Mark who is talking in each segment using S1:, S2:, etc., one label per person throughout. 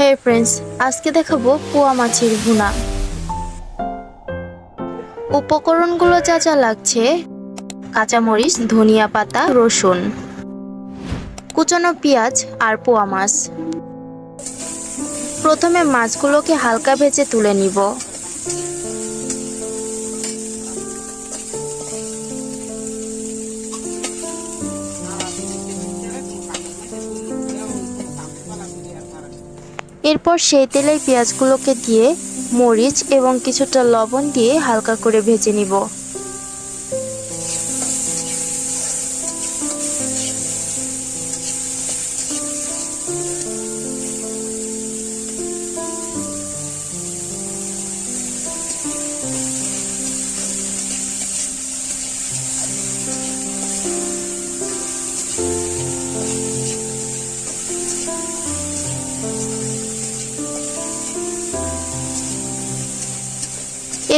S1: হে friends আজকে দেখাবো পোয়া মাছের ভুনা। উপকরণগুলো যা যা লাগছে, কাঁচামরিচ, ধনিয়া পাতা, রসুন, কুচানো পেঁয়াজ আর পোয়া মাছ। প্রথমে মাছগুলোকে হালকা ভেজে তুলে নিব। এরপর সেই তেলে পেঁয়াজগুলোকে দিয়ে মরিচ এবং কিছুটা লবণ দিয়ে হালকা করে ভেজে নিব।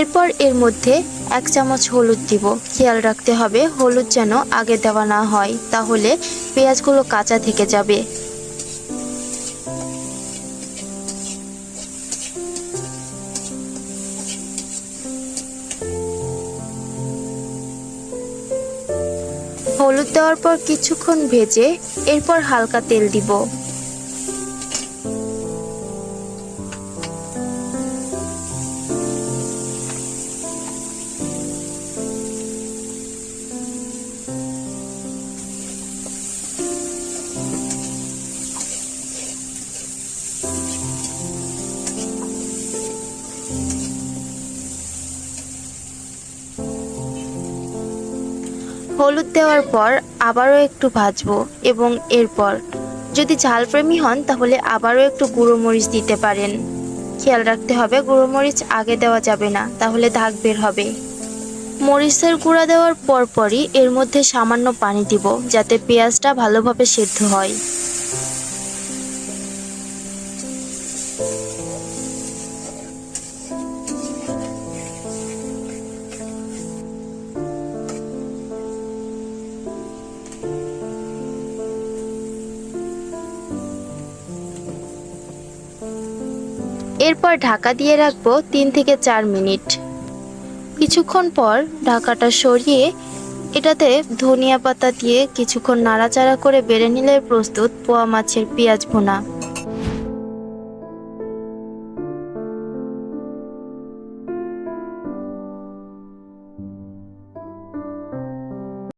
S1: এরপর এর মধ্যে এক চামচ হলুদ দিব। খেয়াল রাখতে হবে হলুদ যেন আগে দেওয়া না হয়, তাহলে পেঁয়াজগুলো কাঁচা থেকে যাবে। হলুদ দেওয়ার পর কিছুক্ষণ ভেজে এরপর হালকা তেল দিব। হলুদ দেওয়ার পর আবারও একটু ভাজবো এবং এরপর। যদি ঝালপ্রেমী হন, তাহলে আবারও একটু গুঁড়ো মরিচ দিতে পারেন। খেয়াল রাখতে হবে, গুঁড়ো মরিচ আগে দেওয়া যাবে না, তাহলে দাগ বের হবে। মরিচের গুঁড়া দেওয়ার পরপরই এর মধ্যে সামান্য পানি দিব, যাতে পেঁয়াজটা ভালোভাবে সেদ্ধ হয়। এরপর ঢাকা দিয়ে রাখব তিন থেকে চার মিনিট। কিছুক্ষণ পর ঢাকাটা সরিয়ে এটাতে ধনিয়া পাতা দিয়ে কিছুক্ষণ নাড়াচাড়া করে বেড়ে নিলে প্রস্তুত পোয়া মাছের পেঁয়াজ ভুনা।